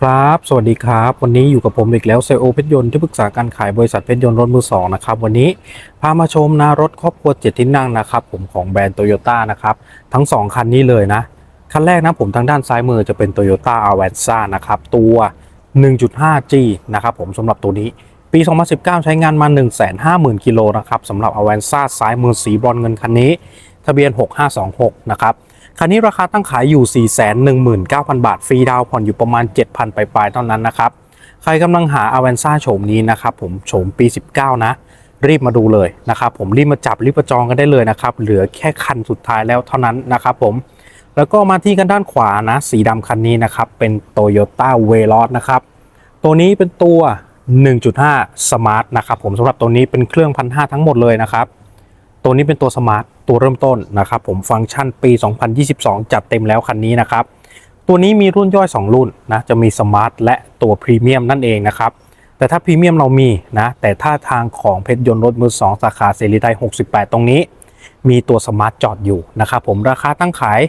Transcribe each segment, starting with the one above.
ครับ สวัสดีครับ วันนี้อยู่กับผมอีกแล้วเซลโอเพชรยนต์ที่ปรึกษาการขายบริษัทเพชรยนต์รถมือสองนะครับวันนี้พามาชมนะรถครอบครัวเจ็ดที่นั่งนะครับผมของแบรนด์โตโยต้านะครับทั้ง 2 คันนี้เลยนะ คันแรกนะผมทางด้านซ้ายมือจะเป็น Toyota a v a n z a นะครับตัว 1.5G นะครับผมสำหรับตัวนี้ปี 2019 ใช้งานมา 150,000กิโลนะครับสำหรับ a v a n z a ซ้ายมือสีบรอนเงินคันนี้ ทะเบียน 6526 นะครับ คันนี้ราคาตั้งขายอยู่ 419,000 บาท ฟรีดาวผ่อนอยู่ประมาณ 7,000ปลายๆเท่านั้นนะครับ ใครกำลังหา a v a n z a โฉมนี้นะครับผมโฉมปี 19 นะ รีบมาดูเลยนะครับผมรีบมาจับรีบมาจองกันได้เลยนะครับ เหลือแค่คันสุดท้ายแล้วเท่านั้นนะครับผมแล้วก็มาที่กันด้านขวานะสีดำคันนี้นะครับเป็น Toyota v e l o s นะครับตัวนี้เป็นตัว 1.5 Smart นะครับผมสำหรับตัวนี้เป็นเครื่อง1,500ทั้งหมดเลยนะครับ ตัวนี้เป็นตัวสมาร์ท ตัวเริ่มต้นนะครับผมฟังก์ชันปี 2022 จัดเต็มแล้วคันนี้นะครับ ตัวนี้มีรุ่นย่อย 2 รุ่นนะจะมีสมาร์ทและตัวพรีเมียมนั่นเองนะครับ แต่ถ้าพรีเมียมเรามีนะแต่ถ้าทางของเพชรยนต์รถมือ 2 สาขาเสรีไทย68 ตรงนี้ มีตัวสมาร์ทจอดอยู่นะครับผมราคาตั้งขาย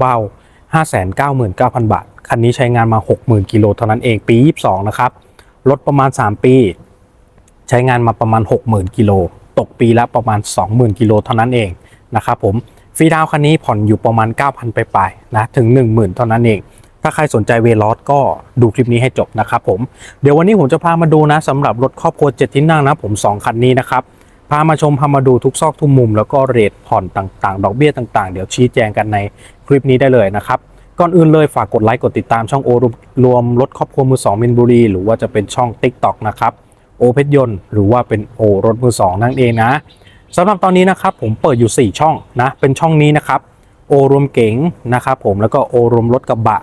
เบาๆ 599,000 บาท คันนี้ใช้งานมา 60,000กิโลเท่านั้นเองปี 22 นะครับรถประมาณ 3 ปี ใช้งานมาประมาณ 60,000กิโลตกปีละประมาณ 20,000กิโลเท่านั้นเอง นะครับผมฟรีดาวคันนี้ผ่อนอยู่ประมาณ 9,000 ไปปลายนะถึง 10,000 เท่านั้นเอง ถ้าใครสนใจเวลอสก็ดูคลิปนี้ให้จบนะครับผมเดี๋ยววันนี้ผมจะพามาดูนะสำหรับรถครอบครัว7ที่นั่งนะผม 2 คันนี้นะครับพามาชมพามาดูทุกซอกทุกมุม แล้วก็เรทผ่อนต่างๆ ดอกเบี้ยต่างๆ เดี๋ยวชี้แจงกันในคลิปนี้ได้เลยนะครับก่อนอื่นเลยฝากกดไลค์กดติดตามช่องโอรวมรถครอบครัวมือสองมินบุรีหรือว่าจะเป็นช่อง TikTok นะครับโอเพชรยนต์หรือว่าเป็นโอรถมือสองนั่นเองนะ สำหรับตอนนี้นะครับผมเปิดอยู่ 4 ช่องนะเป็นช่องนี้นะครับโอรวมเก๋งนะครับผมแล้วก็โอรวมรถกระบะ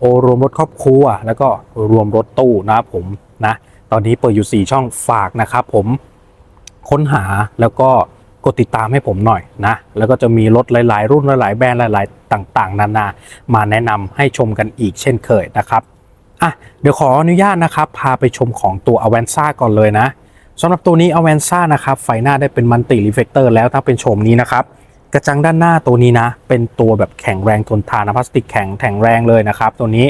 โอรวมรถครอบครัว แล้วก็รวมรถตู้นะครับผมนะตอนนี้เปิดอยู่ 4 ช่องฝากนะครับผมค้นหาแล้วก็กดติดตามให้ผมหน่อยนะ แล้วก็จะมีรถหลาย ๆ รุ่นหลาย ๆ แบรนด์หลาย ๆ ต่าง ๆ นานา มาแนะนำให้ชมกันอีกเช่นเคยนะครับอะเดี๋ยวขออนุญาตนะครับ พาไปชมของตัว a v a n z a ก่อนเลยนะ สำหรับตัวนี้ a v a n z a นะครับไฟหน้าได้เป็นมัลติรีเฟกเตอร์แล้วถ้าเป็นโฉมนี้นะครับ กระจังด้านหน้าตัวนี้นะ เป็นตัวแบบแข็งแรงทนทานนะพลาสติกแข็งแข็งแรงเลยนะครับ ตัวนี้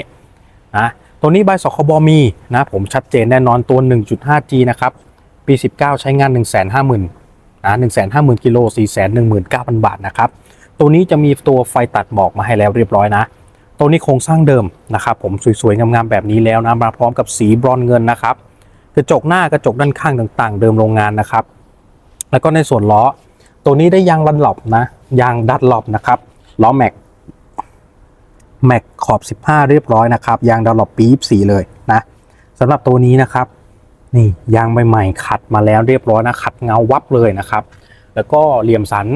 นะตัวนี้ใบสคบมีนะผมชัดเจนแน่นอนตัว 1.5G นะครับ ปี 19 ใช้งาน 150,000นะ150,000กิโล419,000 บาทนะครับ ตัวนี้จะมีตัวไฟตัดหมอกมาให้แล้วเรียบร้อยนะ ตัวนี้โครงสร้างเดิมนะครับ ผมสวยๆงามๆแบบนี้แล้วนะ มาพร้อมกับสีบรอนซ์เงินนะครับ กระจกหน้ากระจกด้านข้างต่าง ๆ เดิมโรงงานนะครับ แล้วก็ในส่วนล้อ ตัวนี้ได้ยางดันหลบนะยางดัดหลบนะครับล้อแม็กแม็กขอบ 15 เรียบร้อยนะครับยางดันหลบปี24เลยนะสำหรับตัวนี้นะครับนี่ยางใหม่ๆขัดมาแล้วเรียบร้อยนะขัดเงาวับเลยนะครับ แล้วก็เหลี่ยมสัน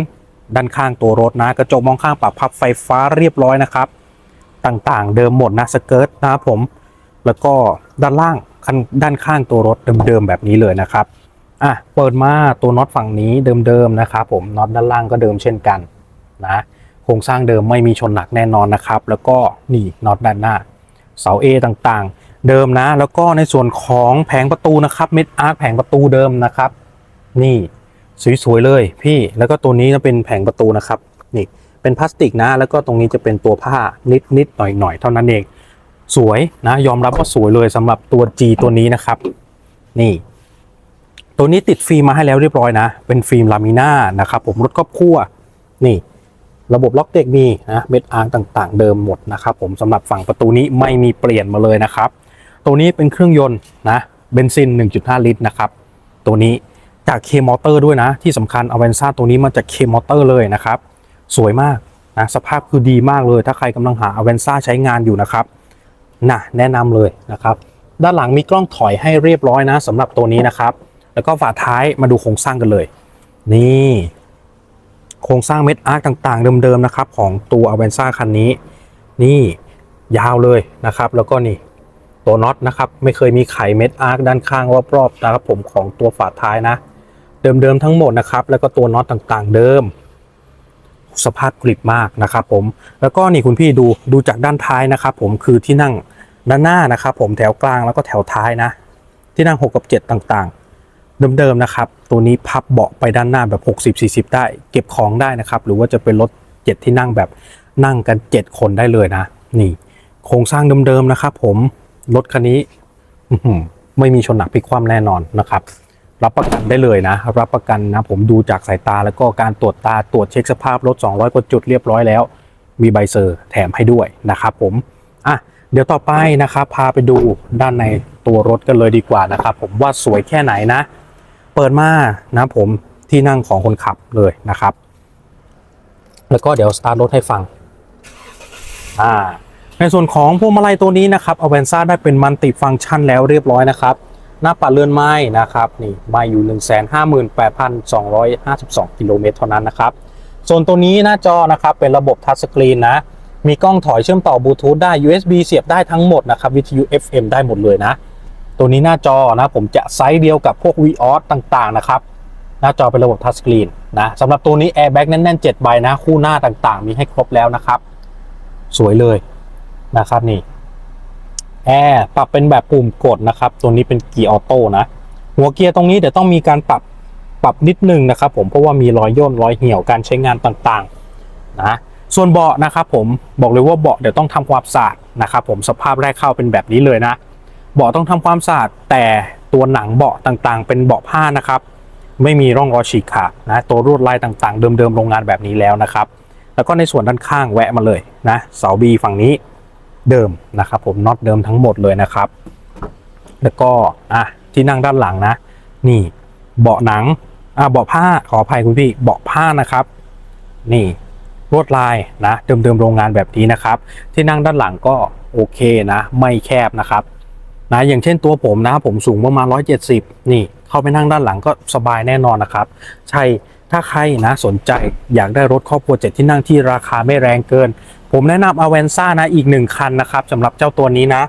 ด้านข้างตัวรถนะ กระจกมองข้างปรับพับไฟฟ้าเรียบร้อยนะครับ ต่างๆ เดิมหมดนะสเกิร์ตนะครับผม แล้วก็ด้านล่างันด้านข้างตัวรถเดิมๆแบบนี้เลยนะครับอะเปิดมาตัวน็อตฝั่งนี้เดิมๆนะครับผมน็อตด้านล่างก็เดิมเช่นกันนะโครงสร้างเดิมไม่มีชนหนักแน่นอนนะครับ แล้วก็นี่น็อตด้านหน้า เสา A ต่างๆ เดิมนะ แล้วก็ในส่วนของแผงประตูนะครับเม็ดอาร์คแผงประตูเดิมนะครับ นี่สวยๆเลยพี่แล้วก็ตัวนี้จะเป็นแผงประตูนะครับนี่เป็นพลาสติกนะ แล้วก็ตรงนี้จะเป็นตัวผ้านิดๆหน่อยๆเท่านั้นเอง สวยนะยอมรับว่าสวยเลยสำหรับตัว G ตัวนี้นะครับ นี่ ตัวนี้ติดฟิล์มมาให้แล้วเรียบร้อยนะ เป็นฟิล์มลามิน่านะครับผมรถครอบครัวนี่ ระบบล็อกเด็กมีนะเม็ดอาร์ต่างๆ เดิมหมดนะครับผมสำหรับฝั่งประตูนี้ไม่มีเปลี่ยนมาเลยนะครับ ตัวนี้เป็นเครื่องยนต์นะเบนซิน 1.5 ลิตรนะครับตัวนี้จากเคมอเตอร์ด้วยนะ ที่สำคัญอเวนซ่าตัวนี้มาจากเคมอเตอร์เลยนะครับ สวยมากนะสภาพคือดีมากเลย ถ้าใครกำลังหาอเวนซ่าใช้งานอยู่นะครับ นะแนะนำเลยนะครับ ด้านหลังมีกล้องถอยให้เรียบร้อยนะสำหรับตัวนี้นะครับ แล้วก็ฝาท้ายมาดูโครงสร้างกันเลย นี่โครงสร้างเม็ดอาร์คต่างๆ เดิมๆนะครับ ของตัวอเวนซ่าคันนี้ นี่ยาวเลยนะครับ แล้วก็นี่ตัวน็อตนะครับ ไม่เคยมีไขเม็ดอาร์คด้านข้างรอบๆนะครับผมของตัวฝาท้ายนะ เดิมๆทั้งหมดนะครับ แล้วก็ตัวน็อตต่างๆ เดิม สภาพกริบมากนะครับผมแล้วก็นี่คุณพี่ดูดูจากด้านท้ายนะครับผมคือที่นั่งด้านหน้านะครับผมแถวกลางแล้วก็แถวท้ายนะ ที่นั่ง 6 กับ 7 ต่างๆ เดิมๆนะครับ ตัวนี้พับเบาะไปด้านหน้าแบบ 60-40 ได้ เก็บของได้นะครับ หรือว่าจะเป็นรถ 7 ที่นั่งแบบนั่งกัน 7 คนได้เลยนะ นี่ โครงสร้างเดิมๆนะครับผมรถคันนี้ไม่มีชนหนักพลิกคว่ำแน่นอนนะครับ รับประกันได้เลยนะ รับประกันนะ ผมดูจากสายตาแล้วก็การตรวจตาตรวจเช็คสภาพรถ 200 กว่าจุดเรียบร้อยแล้ว มีใบเซอร์แถมให้ด้วยนะครับผมอะเดี๋ยวต่อไปนะครับ พาไปดูด้านในตัวรถกันเลยดีกว่านะครับ ผมว่าสวยแค่ไหนนะ เปิดมานะผมที่นั่งของคนขับเลยนะครับ แล้วก็เดี๋ยวสตาร์ทรถให้ฟังอ่าในส่วนของพวงมาลัยตัวนี้นะครับอเวนซ่าได้เป็นมัลติฟังก์ชันแล้วเรียบร้อยนะครับ หน้าปัดเลื่อนไม้นะครับนี่ไม้อยู่ 158,252 กิโลเมตรเท่านั้นนะครับ ส่วนตัวนี้หน้าจอนะครับเป็นระบบทัชสกรีนนะ มีกล้องถอยเชื่อมต่อบลูทูธได้ USB เสียบได้ทั้งหมดนะครับวิทยุ FM ได้หมดเลยนะ ตัวนี้หน้าจอนะผมจะไซส์เดียวกับพวก VOS ต่างๆนะครับ หน้าจอเป็นระบบทัชสกรีนนะสำหรับตัวนี้ Airbag แน่นๆ7ใบนะ คู่หน้าต่างๆ มีให้ครบแล้วนะครับ สวยเลยนะครับนี่ แอร์ปรับเป็นแบบปุ่มกดนะครับ ตัวนี้เป็นเกียร์ออโต้นะ หัวเกียร์ตรงนี้เดี๋ยวต้องมีการปรับปรับนิดนึงนะครับผมเพราะว่ามีรอยย่นรอยเหี่ยวการใช้งานต่างๆนะส่วนเบาะนะครับผมบอกเลยว่าเบาะเดี๋ยวต้องทำความสะอาดนะครับผมสภาพแรกเข้าเป็นแบบนี้เลยนะเบาะต้องทำความสะอาดแต่ตัวหนังเบาะต่างๆ เป็นเบาะผ้านะครับไม่มีร่องรอยฉีกขาดนะตัวรวดลายต่างๆ เดิมๆโรงงานแบบนี้แล้วนะครับ แล้วก็ในส่วนด้านข้างแวะมาเลยนะเสาบีฝั่งนี้ เดิมนะครับผมน็อตเดิมทั้งหมดเลยนะครับ แล้วก็อะที่นั่งด้านหลังนะ นี่เบาะหนังอะเบาะผ้าขออภัยคุณพี่เบาะผ้านะครับ นี่ลวดลายนะเดิมๆโรงงานแบบนี้นะครับ ที่นั่งด้านหลังก็โอเคนะ ไม่แคบนะครับนะอย่างเช่นตัวผมนะผมสูงประมาณ 170 นี่ เข้าไปนั่งด้านหลังก็สบายแน่นอนนะครับ ใช่ถ้าใครนะสนใจอยากได้รถครอบครัวเจ็ดที่นั่งที่ราคาไม่แรงเกิน ผมแนะนำ a v a n z a นะอีกหนึ่งคันนะครับสำหรับเจ้าตัวนี้นะ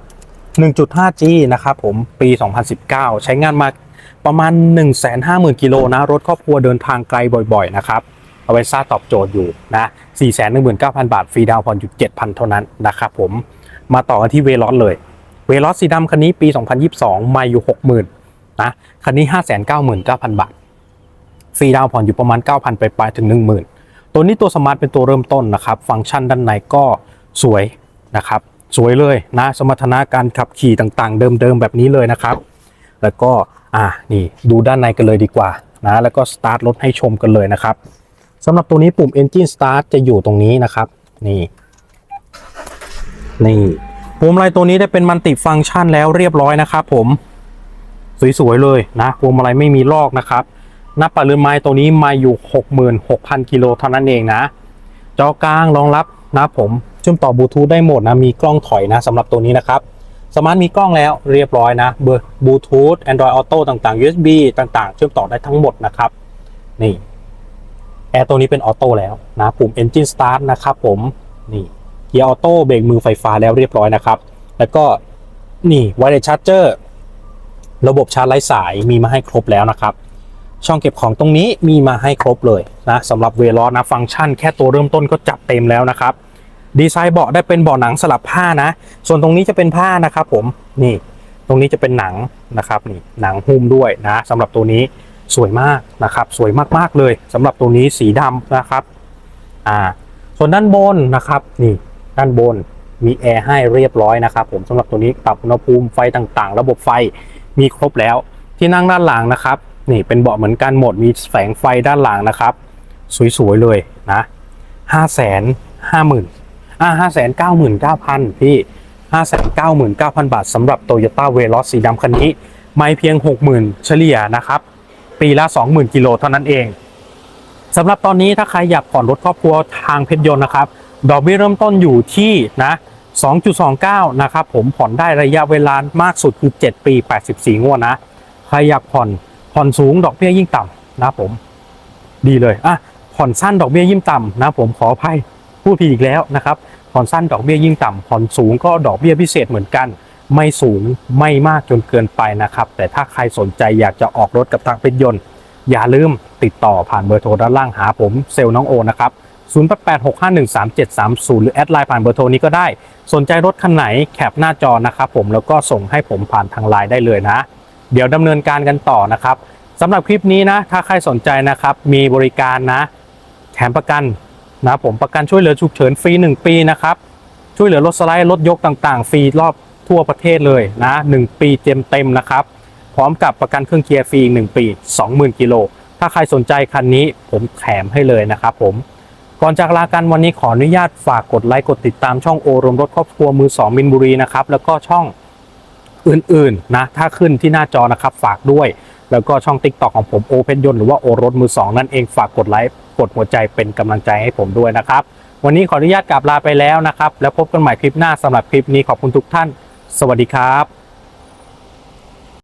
1.5G นะครับผมปี 2019 ใช้งานมาประมาณ 150,000กิโลนะ รถครอบครัวเดินทางไกลบ่อยๆ นะครับเอาไว้ซ่าตอบโจทย์อยู่นะ 419,000 บาท ฟรีดาวน์ผ่อนอยู่ 7,000 เท่านั้นนะครับผม มาต่อกันที่เวลอสเลย เวลอสสีดำคันนี้ปี 2022 มาอยู่ 60,000 นะ คันนี้ 599,000 บาท ฟรีดาวน์ผ่อนอยู่ประมาณ 9,000 ไปปลายๆถึง 10,000 ตัวนี้ตัวสมาร์ทเป็นตัวเริ่มต้นนะครับ ฟังก์ชันด้านในก็สวยนะครับ สวยเลยนะ สมรรถนะการขับขี่ต่างๆ เดิมๆแบบนี้เลยนะครับ แล้วก็อ่านี่ดูด้านในกันเลยดีกว่านะแล้วก็สตาร์ทรถให้ชมกันเลยนะครับสำหรับตัวนี้ปุ่ม Engine Start จะอยู่ตรงนี้นะครับ นี่นี่พวงมาลัยตัวนี้ได้เป็นมัลติฟังก์ชันแล้วเรียบร้อยนะครับผม สวยๆเลยนะพวงมาลัยไม่มีลอกนะครับ น้าปัดเรือนไม้ตัวนี้มาอยู่ 66,000 กิโลเท่านั้นเองนะ จอกลางรองรับนะผมเชื่อมต่อบลูทูธได้หมดนะมีกล้องถอยนะสำหรับตัวนี้นะครับสมาร์ทมีกล้องแล้วเรียบร้อยนะเบอร์บลูทูธ Android Auto ต่างๆ USB ต่างๆ เชื่อมต่อได้ทั้งหมดนะครับ นี่แอร์ตัวนี้เป็นออโต้แล้วนะปุ่ม Engine Start นะครับผมนี่เกียร์ออโต้เบรกมือไฟฟ้าแล้วเรียบร้อยนะครับ แล้วก็นี่ Wireless Charger ระบบชาร์จไร้สายมีมาให้ครบแล้วนะครับ ช่องเก็บของตรงนี้มีมาให้ครบเลยนะสำหรับเวลอนะฟังก์ชันแค่ตัวเริ่มต้นก็จัดเต็มแล้วนะครับ ดีไซน์เบาะได้เป็นเบาะหนังสลับผ้านะ ส่วนตรงนี้จะเป็นผ้านะครับผมนี่ตรงนี้จะเป็นหนังนะครับนี่หนังหุ้มด้วยนะสำหรับตัวนี้สวยมากนะครับ สวยมากๆเลยสำหรับตัวนี้สีดำนะครับอ่าส่วนด้านบนนะครับนี่ด้านบนมีแอร์ให้เรียบร้อยนะครับผมสำหรับตัวนี้ปรับอุณหภูมิไฟต่างๆ ระบบไฟมีครบแล้วที่นั่งด้านหลังนะครับ นี่เป็นเบาะเหมือนกันหมดมีแสงไฟด้านหลังนะครับ สวยๆเลยนะห้าแสนห้าหมื่นอ่าห้าแสนเก้าหมื่นเก้าพันพี่ห้าแสนเก้าหมื่นเก้าพันบาทสำหรับโตโยต้าเวลอสสีดำคันนี้ ไม่เพียงหกหมื่นเฉลี่ยนะครับ ปีละสองหมื่นกิโลเท่านั้นเองสำหรับตอนนี้ถ้าใครอยากผ่อนรถครอบครัวทางเพชรยนต์นะครับ ดอกเบี้ยเริ่มต้นอยู่ที่นะ2.29 นะครับ ผมผ่อนได้ระยะเวลามากสุดคือ 7 ปี 84 งวดนะ ใครอยากผ่อน ผ่อนสูงดอกเบี้ยยิ่งต่ำนะผม ดีเลยอะผ่อนสั้นดอกเบี้ยยิ่งต่ำนะผมขออภัยพูดผิดอีกแล้วนะครับผ่อนสั้นดอกเบี้ยยิ่งต่ำผ่อนสูงก็ดอกเบี้ยพิเศษเหมือนกัน ไม่สูงไม่มากจนเกินไปนะครับ แต่ถ้าใครสนใจอยากจะออกรถกับทางเป็นยนต์ อย่าลืมติดต่อผ่านเบอร์โทรด้านล่างหาผมเซลล์น้องโอนะครับ0886513730 หรือแอดไลน์ผ่านเบอร์โทรนี้ก็ได้ สนใจรถคันไหนแคปหน้าจอนะครับผมแล้วก็ส่งให้ผมผ่านทางไลน์ได้เลยนะ เดี๋ยวดำเนินการกันต่อนะครับสำหรับคลิปนี้นะ ถ้าใครสนใจนะครับ มีบริการนะ แถมประกันนะผมประกันช่วยเหลือฉุกเฉินฟรี 1 ปีนะครับ ช่วยเหลือรถสไลด์รถยกต่างๆ ฟรีรอบทั่วประเทศเลยนะ1ปีเต็มเต็มๆนะครับ พร้อมกับประกันเครื่องเกียร์ฟรีอีก1ปี 20,000กิโลถ้าใครสนใจคันนี้ผมแถมให้เลยนะครับผมก่อนจากลากันวันนี้ขออนุญาตฝากกดไลค์กดติดตามช่องโอรมรถครอบครัวมือสองมินบุรีนะครับแล้วก็ช่อง อื่นๆนะถ้าขึ้นที่หน้าจอนะครับฝากด้วย แล้วก็ช่อง t ิ k t o k ของผมโอเพนยนหรือว่าโอรถมือสองนั่นเองฝากกดไลค์กดหัวใจเป็นกำลังใจให้ผมด้วยนะครับ วันนี้ขออนุญาตกลับลาไปแล้วนะครับ แล้วพบกันใหม่คลิปหน้าสำหรับคลิปนี้ขอบคุณทุกท่าน สวัสดีครับ